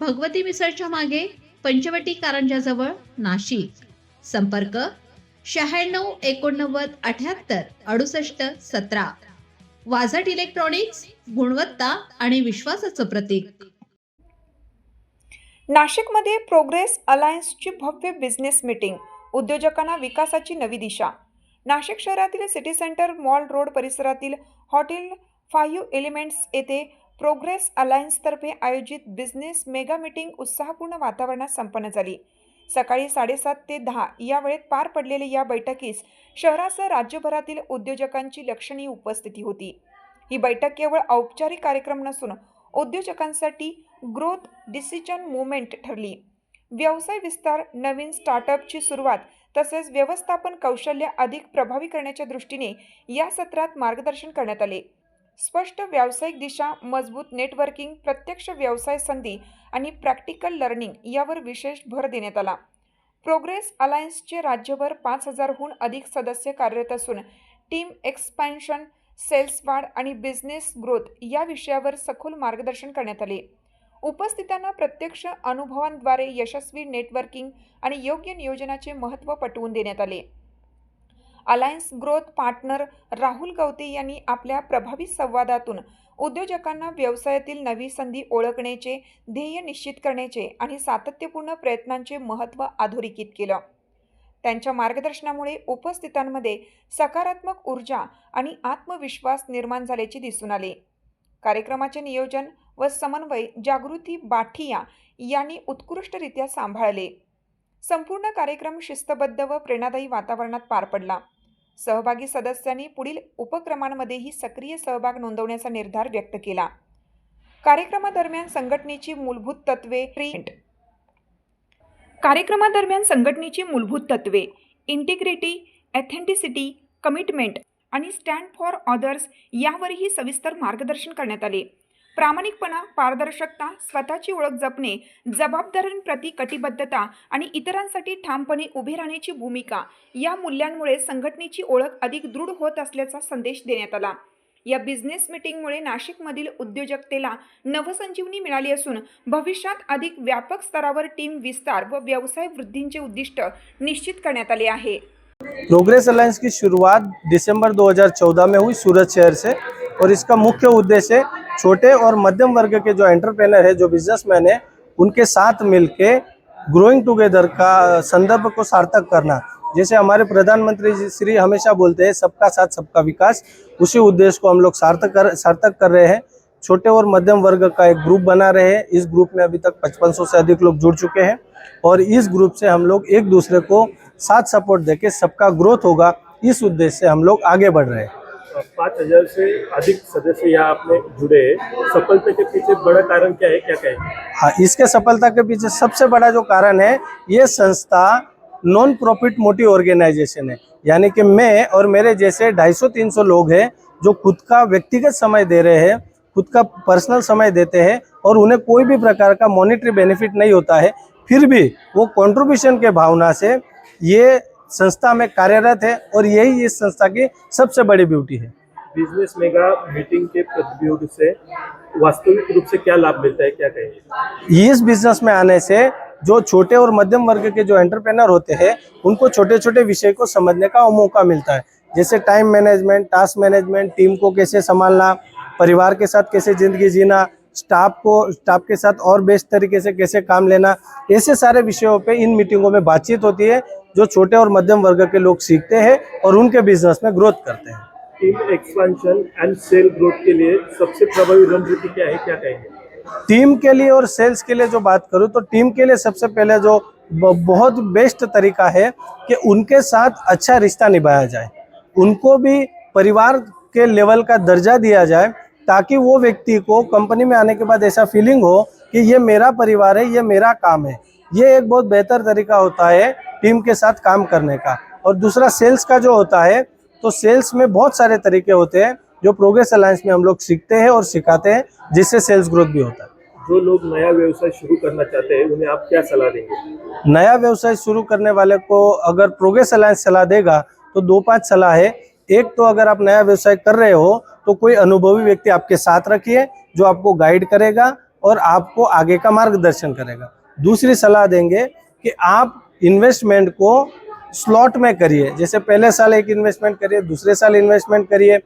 भगवती मिसळच्या मागे पंचवटी कारंजाजवळ नाशिक. संपर्क शहाण्णव एकोणनव्वद अठ्याहत्तर अडुसष्ट सतरा. वाझट इलेक्ट्रॉनिक्स गुणवत्ता आणि विश्वासाचं प्रतीक. नाशिकमध्ये प्रोग्रेस अलायन्सची भव्य बिझनेस मीटिंग उद्योजकांना विकासाची नवी दिशा. नाशिक शहरातील सिटी सेंटर मॉल रोड परिसरातील हॉटेल फाईव्ह एलिमेंट्स येथे प्रोग्रेस अलायन्सतर्फे आयोजित बिझनेस मेगा मीटिंग उत्साहपूर्ण वातावरणात संपन्न झाली. सकाळी साडेसात ते दहा या वेळेत पार पडलेल्या या बैठकीस शहरासह राज्यभरातील उद्योजकांची लक्षणीय उपस्थिती होती. ही बैठक केवळ औपचारिक कार्यक्रम नसून उद्योजकांसाठी ग्रोथ डिसिजन मुवमेंट ठरली. व्यवसाय विस्तार नवीन स्टार्टअपची सुरुवात तसेच व्यवस्थापन कौशल्य अधिक प्रभावी करण्याच्या दृष्टीने या सत्रात मार्गदर्शन करण्यात आले. स्पष्ट व्यावसायिक दिशा मजबूत नेटवर्किंग प्रत्यक्ष व्यवसाय संधी आणि प्रॅक्टिकल लर्निंग यावर विशेष भर देण्यात आला. प्रोग्रेस अलायन्सचे राज्यभर पाच हजारहून अधिक सदस्य कार्यरत असून टीम एक्सपॅन्शन सेल्स वाढ आणि बिझनेस ग्रोथ या विषयावर सखोल मार्गदर्शन करण्यात आले. उपस्थितांना प्रत्यक्ष अनुभवांद्वारे यशस्वी नेटवर्किंग आणि योग्य नियोजनाचे महत्त्व पटवून देण्यात आले. Alliance growth partner Rahul Gawate यांनी आपल्या प्रभावी संवादातून उद्योजकांना व्यवसायातील नवी संधी ओळखण्याचे ध्येय निश्चित करण्याचे आणि सातत्यपूर्ण प्रयत्नांचे महत्त्व अधोरेखित केलं. त्यांच्या मार्गदर्शनामुळे उपस्थितांमध्ये सकारात्मक ऊर्जा आणि आत्मविश्वास निर्माण झाल्याचे दिसून आले. कार्यक्रमाचे नियोजन व समन्वय जागृती बाठिया यांनी उत्कृष्टरित्या सांभाळले. संपूर्ण कार्यक्रम शिस्तबद्ध व प्रेरणादायी वातावरणात पार पडला. सहभागी सदस्यांनी पुढील उपक्रमांमध्येही सक्रिय सहभाग नोंदवण्याचा निर्धार व्यक्त केला. कार्यक्रमादरम्यान संघटनेची मूलभूत तत्वे प्रिंट. कार्यक्रमादरम्यान संघटनेची मूलभूत तत्वे इंटिग्रिटी ॲथेंटिसिटी कमिटमेंट आणि स्टँड फॉर ऑदर्स यावरही सविस्तर मार्गदर्शन करण्यात आले. प्रामाणिकपणा पारदर्शकता स्वतःची ओळख जपणे जबाबदाऱ्यांप्रती कटिबद्धता आणि इतरांसाठी ठामपणे उभे राहण्याची भूमिका या मूल्यांमुळे संघटनेची ओळख अधिक दृढ होत असल्याचा संदेश देण्यात आला. या बिझनेस मीटिंगमुळे नाशिकमधील उद्योजकतेला नवसंजीवनी मिळाली असून भविष्यात अधिक व्यापक स्तरावर टीम विस्तार व व्यवसाय वृद्धींचे उद्दिष्ट निश्चित करण्यात आले आहे. प्रोग्रेस अलायंस की शुरुआत दिसंबर 2014 में हुई सूरत शहर से. और इसका मुख्य उद्देश्य छोटे और मध्यम वर्ग के जो एंटरप्रेनर है, जो बिजनेसमैन है, उनके साथ मिलके ग्रोइंग टुगेदर का संदर्भ को सार्थक करना। जैसे हमारे प्रधानमंत्री जी श्री हमेशा बोलते हैं, सबका साथ सबका विकास। उसी उद्देश्य को हम लोग सार्थक कर सार्थक कर रहे हैं। छोटे और मध्यम वर्ग का एक ग्रुप बना रहे हैं। इस ग्रुप में अभी तक 5500 से अधिक लोग जुड़ चुके हैं। और इस ग्रुप से हम लोग एक दूसरे को साथ सपोर्ट देके सबका ग्रोथ होगा। इस उद्देश्य से हम लोग आगे बढ़ रहे हैं। पाँच हज़ार से अधिक सदस्य यहाँ आपने जुड़े सफलता के पीछे बड़ा कारण क्या है? क्या कहेंगे? हाँ इसके सफलता के पीछे सबसे बड़ा जो कारण है, ये संस्था नॉन प्रॉफिट मोटिव ऑर्गेनाइजेशन है। यानी कि मैं और मेरे जैसे 250-300 लोग हैं जो खुद का व्यक्तिगत समय दे रहे हैं, खुद का पर्सनल समय देते हैं और उन्हें कोई भी प्रकार का मॉनिटरी बेनिफिट नहीं होता है, फिर भी वो कंट्रीब्यूशन के भावना से ये संस्था में कार्यरत है और यही इस संस्था की सबसे बड़ी ब्यूटी है। बिज़नेस मेगा मीटिंग के प्रतियोग से वास्तविक रूप से क्या लाभ मिलता है क्या कहेंगे? इस बिज़नेस में आने से जो छोटे और मध्यम वर्ग के जो एंटरप्रेनर होते हैं उनको छोटे छोटे विषय को समझने का मौका मिलता है। जैसे time management task management team को कैसे संभालना परिवार के साथ कैसे ज़िंदगी जीना स्टाफ को स्टाफ के साथ और बेस्ट तरीके से कैसे काम लेना ऐसे सारे विषयों पे इन मीटिंगों में बातचीत होती है जो छोटे और मध्यम वर्ग के लोग सीखते हैं और उनके बिज़नेस में ग्रोथ करते हैं। Team expansion and sale growth के लिए सबसे प्रभावी रणनीति क्या है? क्या कहेंगे? टीम के लिए और सेल्स के लिए जो बात करूँ तो टीम के लिए सबसे पहले जो बहुत बेस्ट तरीका है कि उनके साथ अच्छा रिश्ता निभाया जाए। उनको भी परिवार के लेवल का दर्जा दिया जाए ताकि वो व्यक्ति को कंपनी में आने के बाद ऐसा फीलिंग हो कि ये मेरा परिवार है ये मेरा काम है। ये एक बहुत बेहतर तरीका होता है टीम के साथ काम करने का। और दूसरा सेल्स का जो होता है तो सेल्स में बहुत सारे तरीके होते हैं जो प्रोग्रेस अलायंस में हम लोग सीखते हैं और सिखाते हैं जिससे सेल्स ग्रोथ भी होता है। जो लोग नया व्यवसाय शुरू करना चाहते हैं उन्हें आप क्या सलाह देंगे? नया व्यवसाय शुरू करने वाले को अगर प्रोग्रेस अलायंस सलाह देगा तो दो पाँच सलाह है। एक तो अगर आप नया व्यवसाय कर रहे हो तो कोई अनुभवी व्यक्ति आपके साथ रखिए जो आपको गाइड करेगा और आपको आगे का मार्गदर्शन करेगा। दूसरी सलाह देंगे कि आप इन्वेस्टमेंट को स्लॉट में करिए। जैसे पहले साल एक इन्वेस्टमेंट करिए दूसरे साल इन्वेस्टमेंट करिए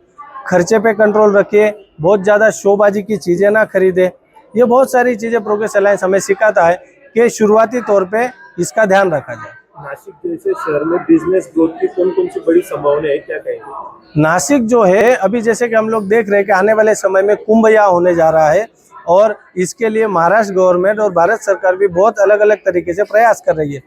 खर्चे पे कंट्रोल रखिए बहुत ज़्यादा शोबाजी की चीज़ें ना खरीदे। ये बहुत सारी चीज़ें प्रोग्रेस अलायंस हमें सिखाता है कि शुरुआती तौर पे इसका ध्यान रखा जाए। नासिक जैसे शहर में बिज़नेस ग्रोथ की कौन कौन सी बड़ी संभावना है क्या कहेंगे? नासिक जो है अभी जैसे कि हम लोग देख रहे हैं कि आने वाले समय में कुंभ यहाँ होने जा रहा है और इसके लिए महाराष्ट्र गवर्नमेंट और भारत सरकार भी बहुत अलग अलग तरीके से प्रयास कर रही है।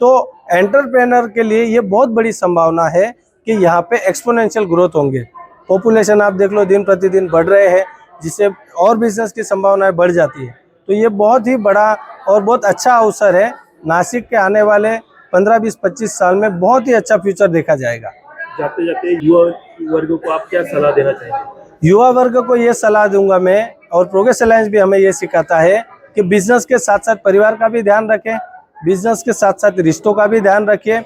तो एंटरप्रेनर के लिए ये बहुत बड़ी संभावना है कि यहाँ पे एक्सपोनेंशियल ग्रोथ होंगे। पॉपुलेशन आप देख लो दिन प्रतिदिन बढ़ रहे हैं जिससे और बिज़नेस की संभावनाएँ बढ़ जाती है। तो ये बहुत ही बड़ा और बहुत अच्छा अवसर है। नासिक के आने वाले 15 बीस 25 साल में बहुत ही अच्छा फ्यूचर देखा जाएगा। जाते जाते युवा वर्ग को आप क्या सलाह देना चाहेंगे? युवा वर्ग को ये सलाह दूँगा मैं और प्रोग्रेस अलायंस भी हमें ये सिखाता है कि बिज़नेस के साथ साथ परिवार का भी ध्यान रखें बिज़नेस के साथ साथ रिश्तों का भी ध्यान रखिए।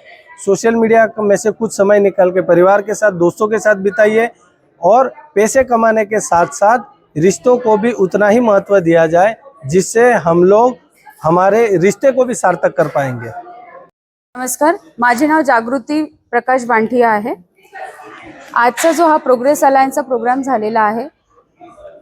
सोशल मीडिया में से कुछ समय निकाल के परिवार के साथ, दोस्तों के साथ बिताइए और पैसे कमाने के साथ साथ रिश्तों को भी उतना ही महत्व दिया जाए, जिससे हम लोग हमारे रिश्ते को भी सार्थक कर पाएँगे। नमस्कार, माझे नाव जागृती प्रकाश बांठिया आहे. आजचा जो हा प्रोग्रेस अलायन्सचा प्रोग्राम झालेला आहे,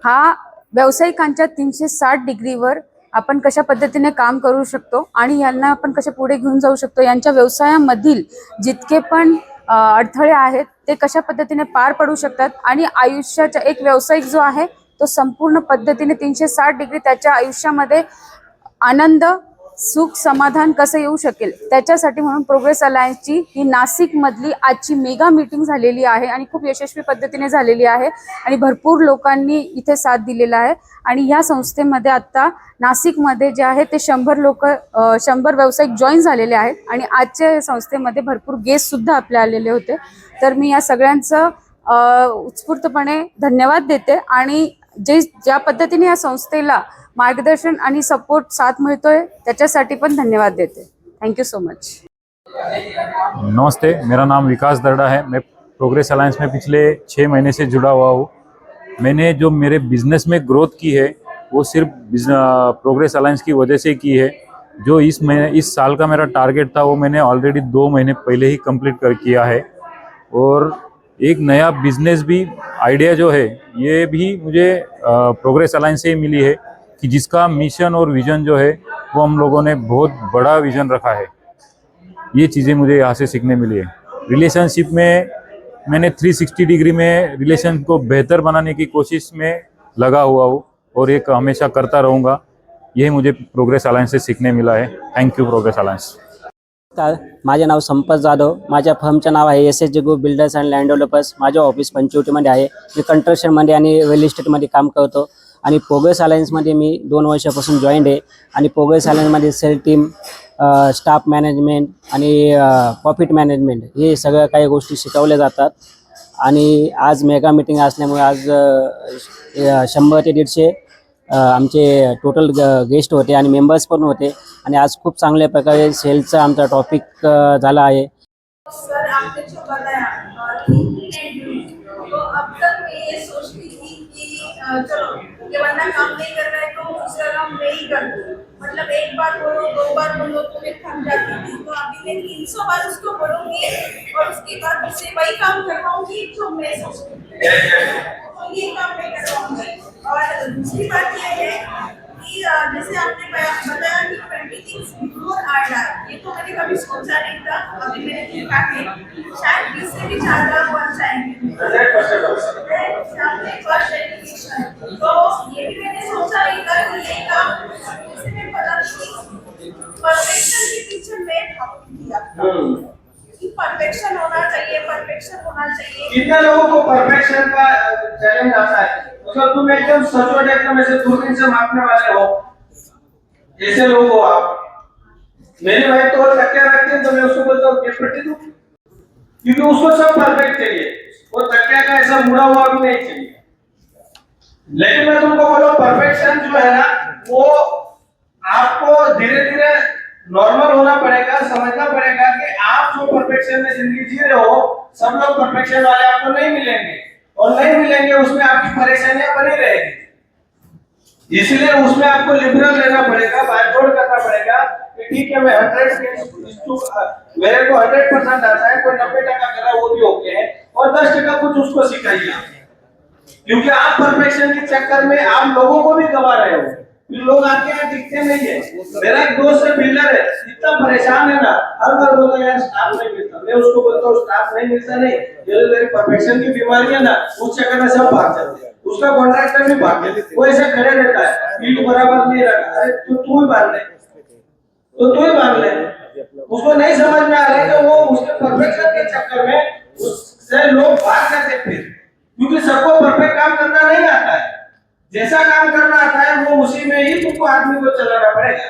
हा व्यावसायिकांच्या तीनशे साठ डिग्रीवर आपण कशा पद्धतीने काम करू शकतो आणि यांना आपण कशा पुढे घेऊन जाऊ शकतो यांच्या व्यवसायामधील जितके पण अडथळे आहेत ते कशा पद्धतीने पार पडू शकतात आणि आयुष्याचा एक व्यावसायिक जो आहे तो संपूर्ण पद्धतीने तीनशे साठ डिग्री त्याच्या आयुष्यामध्ये आनंद सुख समाधान कसं येऊ शकेल? त्याच्यासाठी म्हणून प्रोग्रेस अलायन्सची ही नाशिकमधली आजची मेगा मीटिंग झालेली आहे आणि खूप यशस्वी पद्धतीने झालेली आहे आणि भरपूर लोकांनी इथे साथ दिलेला आहे. आणि ह्या संस्थेमध्ये आत्ता नाशिकमध्ये जे आहे ते शंभर लोक शंभर व्यावसायिक जॉईन झालेले आहेत आणि आजच्या या संस्थेमध्ये भरपूर गेस्टसुद्धा आपले आलेले होते. तर मी या सगळ्यांचं उत्स्फूर्तपणे धन्यवाद देते आणि जे ज्या पद्धतीने या संस्थेला मार्गदर्शन आणि सपोर्ट साथ मिळतोय, त्याच्यासाठी पण धन्यवाद देते. थँक्यू सो मच नमस्ते, मेरा नाम विकास दर्डा है। मैं प्रोग्रेस अलायंस में पिछले छः महीने से जुड़ा हुआ हूँ। मैंने जो मेरे बिज़नेस में ग्रोथ की है, वो सिर्फ़ प्रोग्रेस अलायंस की वजह से की है। जो इस महीने, इस साल का मेरा टारगेट था, वो मैंने ऑलरेडी दो महीने पहले ही कंप्लीट कर किया है। और एक नया बिज़नेस भी आइडिया जो है, ये भी मुझे प्रोग्रेस अलायंस से ही मिली है कि जिसका मिशन और विजन जो है, वो हम लोगों ने बहुत बड़ा विजन रखा है। ये चीज़ें मुझे यहाँ से सीखने मिली है। रिलेशनशिप में मैंने 360 डिग्री में रिलेशन को बेहतर बनाने की कोशिश में लगा हुआ हूँ और एक हमेशा करता रहूँगा। यही मुझे प्रोग्रेस अलायंस से सीखने मिला है। थैंक यू प्रोग्रेस अलायंस नमस्कार माझे नाव संपत जाधव माझ्या फर्मचं नाव आहे S S G group builders and land developers माझ्या ऑफिस पंचवटीमध्ये आहे. मी कंस्ट्रक्शनमध्ये आणि रिअल इस्टेटमध्ये काम करतो. आणि पोगस अलायन्समध्ये मी दोन वर्षापासून जॉईंड आहे. आणि पोगस अलायन्समध्ये सेल टीम स्टाफ मॅनेजमेंट आणि प्रॉफिट मॅनेजमेंट हे सगळ्या काही गोष्टी शिकवल्या जातात. आणि आज मेगा मिटिंग असल्यामुळे आज शंभर ते दीडशे आमचे टोटल गेस्ट होते आणि मेंबर्स पण होते. आणि आज खूप चांगल्या प्रकारे सेलचा आमचा टॉपिक झाला आहे. सर आपने जो बताया तो अब तक मैं ये. सोचती थी कि चलो ये बंदा काम नहीं कर रहा है तो दूसरा काम मैं ही कर दूँ मतलब एक बार बोलो दो बार बोलो तो मैं थक जाती थी तो अभी मैं तीन सौ बार उसको बोलूँगी और उसके बाद उससे वही काम करवाऊँगी जो मैं सोचती तो ये काम मैं करवाऊँगी और दूसरी बात ये है कि जैसे आपने थिंग्स बिफोर आई ये तो मैंने कभी सोचा नहीं था। अभी मैंने देखा कि शायद बीस से भी ज़्यादा फ़र्स्ट एजुकेशन तो ये भी मैंने सोचा नहीं था कि ये काम जैसे मैं पता नहीं। परफेक्शन के पीछे मैं भागती थी कि परफेक्शन होना चाहिए परफेक्शन होना चाहिए। कितने लोगों को परफेक्शन का चैलेंज आता है? मतलब तुम एकदम सचोट एकदम ऐसे दूरबीन से मापने वाले हो। ऐसे लोग हो आप। मेरी वाइफ तो तकिया रखते हैं तो मैं उसको बोलता हूँ, केस पट्टी दो। क्योंकि उसको सब परफेक्ट चाहिए वो तकिया का ऐसा मुड़ा हुआ भी नहीं चाहिए। लेकिन मैं तुमको बोलो परफेक्शन जो है ना, वो आपको धीरे धीरे नॉर्मल होना पड़ेगा, समझना पड़ेगा कि आप जो परफेक्शन में ज़िंदगी जी रहे हो, सब लोग परफेक्शन वाले आपको नहीं मिलेंगे। और नहीं मिलेंगे, उसमें आपकी परेशानियाँ बनी रहेगी। इसलिए उसमें आपको लिबरल लेना पड़ेगा बायजोड़ करना पड़ेगा, कि ठीक है, मैं हंड्रेड मेरे को हंड्रेड परसेंट आता है, कोई नब्बे टका कर वो भी ओके है, और दस टका कुछ उसको सिखाइए। क्योंकि आप परफेक्शन के चक्कर में आप लोगों को भी गवा रहे हो लोग आपके यहाँ टिकते नहीं है। मेरा एक दोस्त है, बिल्डर है। इतना परेशान है ना, हर बार बोलता है स्टाफ नहीं मिलता। मैं उसको बोलता हूँ स्टाफ नहीं मिलता, नहीं। ये तो तेरी परफेक्शन की बीमारी है ना, उस चक्कर में सब भाग जाते हैं। उसका कॉन्ट्रैक्टर भी भाग जाते वो ऐसे खड़े रहता है ईट बराबर नहीं रखा। अरे, तू तू ही बाँध ले। तो तू ही बाँध ले। उसको नहीं समझ में आ रहा है कि वो उसके परफेक्शन के चक्कर में उससे लोग भाग जाते हैं फिर। क्योंकि सबको परफेक्ट काम करना नहीं आता है। जैसा काम करना आता है वो उसी में ही तुमको आदमी को चलाना पड़ेगा।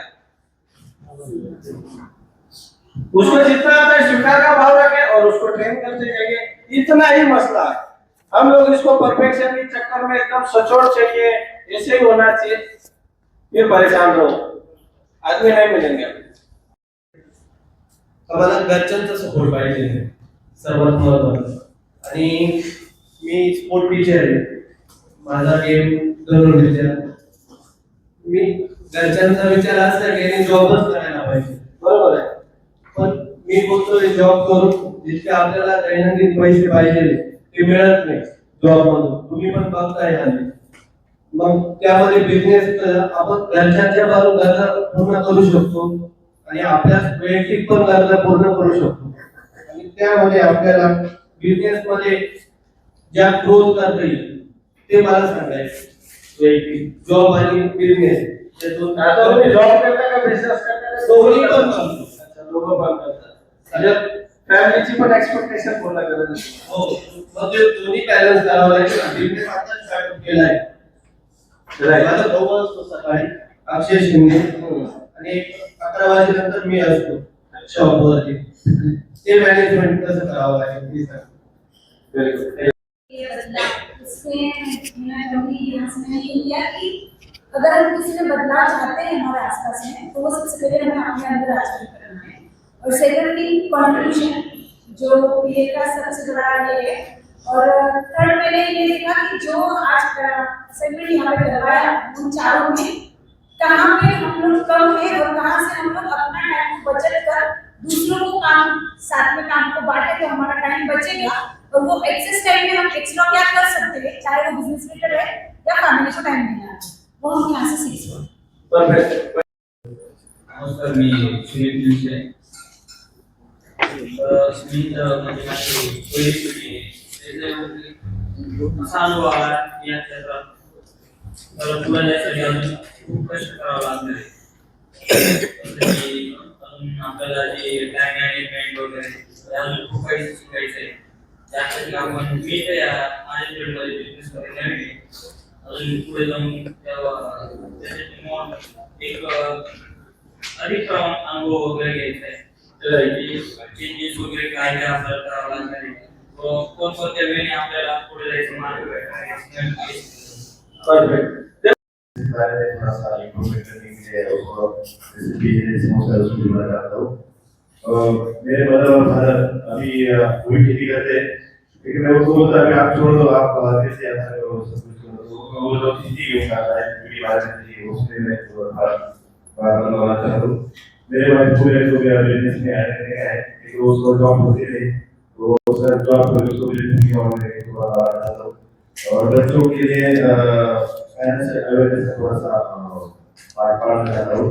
उसको जितना आता है स्वीकार का भाव रखे और उसको ट्रेन करते जाइए। इतना ही मसला है। हम लोग इसको परफेक्शन के चक्कर में एकदम सचोट चाहिए, ऐसे ही होना चाहिए। फिर परेशान रहो। आदमी नहीं मिलेंगे। आम्हाला घरच्यांचा सपोर्ट पाहिजे सर्वात महत्वाचं आणि मी स्पोर्ट टीचर आहे माझा गेम धनुर्विद्या मी घरच्यांचा विचार असला की जॉबच करायला पाहिजे. बरोबर आहे. पण मी बोलतोय जॉब करून जितके आपल्याला दैनंदिन पैसे पाहिजे ते मिळत नाही जॉब मधून तुम्ही पण बघताय हल्ली मग त्यामध्ये बिझनेस आपण घरच्यांच्या बाजू गरजा पूर्ण करू शकतो आणि आपल्या वैयक्तिक पण गरजा पूर्ण करू शकतो. आणि त्यामध्ये आपल्याला बिझनेस मध्ये ज्या ग्रोथ करता येईल ते मला सांगायचं जॉब आणि बिझनेस ते दोन आता तुम्ही जॉब करता का बिझनेस करता दोन्ही पण अच्छा, दोघं पण करता म्हणजे फॅमिलीची पण एक्सपेक्टेशन पूर्ण करत असतो. हो मग ते दोन्ही बॅलन्स करावं लागेल बिझनेस आता स्टार्ट केलाय माझा भाऊ असतो सकाळी अक्षय शिंदे आणि अकरा वाजेनंतर मी असतो शॉपवरती ते मॅनेजमेंट कसं करावं लागेल ते सांग उसमें मैं कि अगर हम किसी में बदलाव चाहते हैं हमारे आसपास में तो वो सबसे पहले हमें अपने अंदर आचरण करना है। और सेकेंडली कॉन्ट्रीब्यूशन जो पीए का सबसे बड़ा ये है। और थर्ड मैंने ये देखा कि जो आज सेगमेंट यहाँ पे करवाया उन चारों में, कहाँ पे हम लोग कम है और कहाँ से हम लोग अपना टाइम बचत कर दूसरों को काम, साथ में काम को बांटे तो हमारा टाइम बचेगा। और वो एक्सेस टाइम में हम एक्स्ट्रा क्या कर सकते हैं चाहे वो बिज़नेस रिलेटेड है या फैमिली को टाइम देना है वो हम यहाँ से सीख सकते हैं. नमस्कार मी सुनील दिवसे स्मित म्हणजे माझी पहिली पिढी असा अनुभव आला या क्षेत्रात मला पुढे जायसाठी अजून खूप कष्ट करावं लागणार आहे. जसं की अजून आपल्याला जे टाइम मॅनेजमेंट वगैरे ते अजून खूप काही शिकायचं आहे त्यासाठी आपण मी तर माझ्या फील्डमध्ये बिझनेस मध्ये नवीन अजून पुढे जाऊन तेव्हा एक अधिक अनुभव वगैरे घ्यायचा आहे चेंजेस वगैरे काय काय आपल्याला करावं लागणार आहे कोणकोणत्या वेळी आपल्याला पुढे जायचं मार्ग बारे में थोड़ा सा इम्प्रूवमेंट करने के लिए और रेसिपी समोसा उसको भी बना चाहता हूँ मेरे मदर और फादर अभी वही खेती करते हैं। लेकिन मैं उसको बोलता कि आप छोड़ दो आप अ, कैसे ऐसा करो सब कुछ तो वो जो चीज़ी यूँ करता है मेरी बात नहीं उसमें मैं थोड़ा सा बात बनवाना चाहता हूँ। मेरे पास पूरे तो मेरा बिज़नेस में आने लगा है लेकिन वो उसको जॉब होती रही तो सर जॉब कर उसको बिज़नेस में और मैं थोड़ा चाहता हूँ। और बच्चों के लिए फाइनेंशियल अवेयरनेस थोड़ा सा पाठ पढ़ाना चाहता हूँ।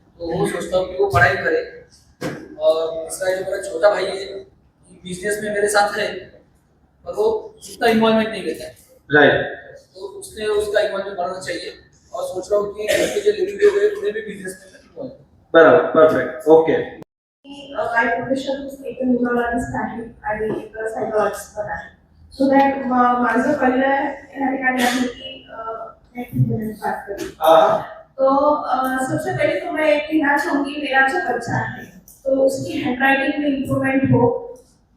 तो वो सोचता हूँ कि वो पढ़ाई करे। और तीसरा जो मेरा छोटा भाई है बिज़नेस में मेरे साथ है पर वो उतना इन्वॉल्वमेंट नहीं लेता है। राइट तो उसने उसका इन्वॉल्वमेंट बढ़ना चाहिए। और सोच रहा हूँ कि घर के जो लिविंग लोग हैं उन्हें भी बिज़नेस में बरोबर परफेक्ट ओके काय प्रोफेशन एक न्यूरोलॉजिस्ट आहे आणि एक सायकोलॉजिस्ट पण आहे सो दॅट माझं पहिलं या ठिकाणी आहे की एक मिनट बात करूँ तो सबसे पहले तो मैं एक कहना चाहूँगी, मेरा जो बच्चा है तो उसकी हैंडराइटिंग में इम्प्रूवमेंट हो,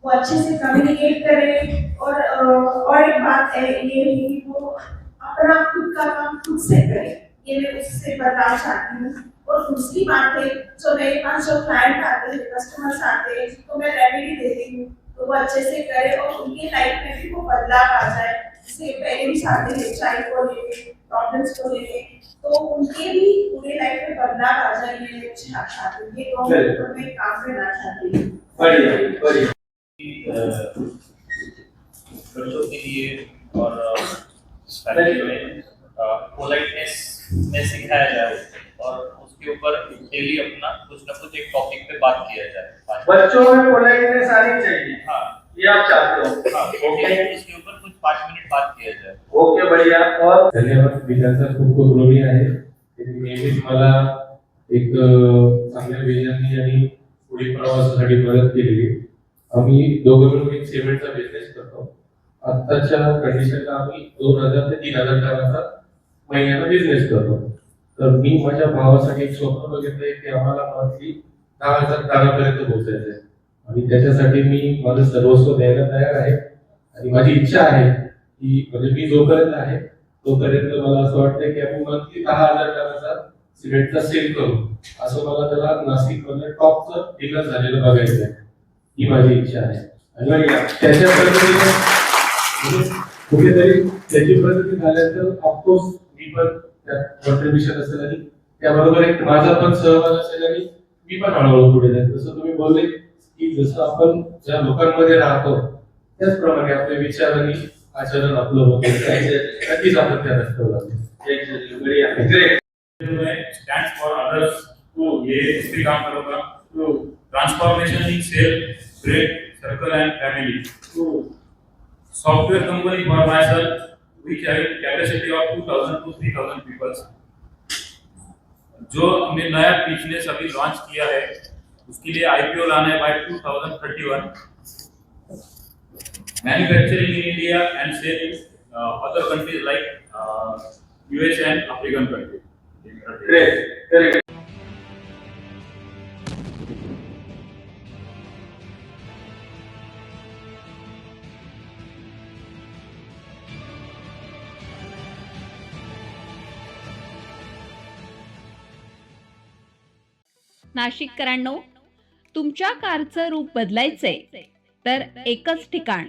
वो अच्छे से कम्युनिकेट करे और और एक बात है, ये कि वो अपना खुद का काम खुद से करे, ये मैं उससे बताना चाहती हूँ। और दूसरी बात है, जो मेरे पास जो क्लाइंट आते हैं कस्टमर्स आते हैं, जिनको मैं रेमेडी देती हूँ तो वो अच्छे से करे और उनकी लाइफ में भी वो बदलाव आ जाए जैसे पेरेंट्स आते हैं चाइल्ड को लेके। प्रॉब्लम्स को लेके तो उनके भी पूरे लाइफ में बदलाव आ जाए ये मैं चाहती हूँ तो मैं काम करना चाहती हूँ। बढ़िया बढ़िया। बच्चों के लिए और फैमिली में पोलाइटनेस में सिखाया जाए और उसके ऊपर डेली अपना कुछ ना कुछ एक टॉपिक पे बात किया जाए बच्चों में पोलाइटनेस आनी चाहिए। हाँ। ये आप चाहते हो। हाँ डेली धन्यवाद मी त्यांचा खूप खूप ऋणी आहे नेहमीच मला एक चांगल्या विजननी आणि पुढील प्रवासासाठी मदत केलेली. आम्ही दोघं मिळून एक सिमेंटचा बिझनेस करतो. आत्ताच्या कंडिशनला आम्ही दोन हजार ते तीन हजार टनाचा महिन्याला बिझनेस करतो. तर मी माझ्या भावासाठी एक स्वप्न बघितलंय की आम्हाला मंथली दहा हजार टनापर्यंत पोहोचायचं आहे आणि त्याच्यासाठी मी माझं सर्वस्व द्यायला तयार आहे. आणि माझी इच्छा आहे की म्हणजे मी जोपर्यंत आहे तोपर्यंत मला असं वाटतं की आपण मंथली दहा हजार टनाचा सिमेंटचा सेल करू. असं मला त्याला नाशिकमध्ये टॉपचं डिलर झालेलं बघायचं आहे. ही माझी इच्छा आहे. आणि त्याच्या पद्धतीने म्हणजे कुठेतरी त्याची प्रगती झाल्यानंतर ऑफकोर्स मी पण त्यात कॉन्ट्रीब्युशन असेल आणि त्याबरोबर एक माझा पण सहभाग असेल आणि मी पण हळूहळू पुढे जाईल. जसं तुम्ही बोलले की जसं आपण ज्या लोकांमध्ये राहतो त्याचप्रमाणे आपले विचार आणि आचरण आपलं होतं नक्कीच आपण त्या रस्त्यावर लागतो बढ़िया great stand for others to ये इस पे काम करूँगा to transformation in cell break circle and family software company for myself we carry capacity of 2000 to 3000 peoples जो हमने नया बिज़नेस अभी लॉन्च किया है उसके लिए आईपीओ लाना है by 2031 manufacturing in India and sale uh, other countries like uh, US and African countries. Great, very नाशिककरांनो तुमच्या कारचं रूप बदलायचंय तर एकच ठिकाण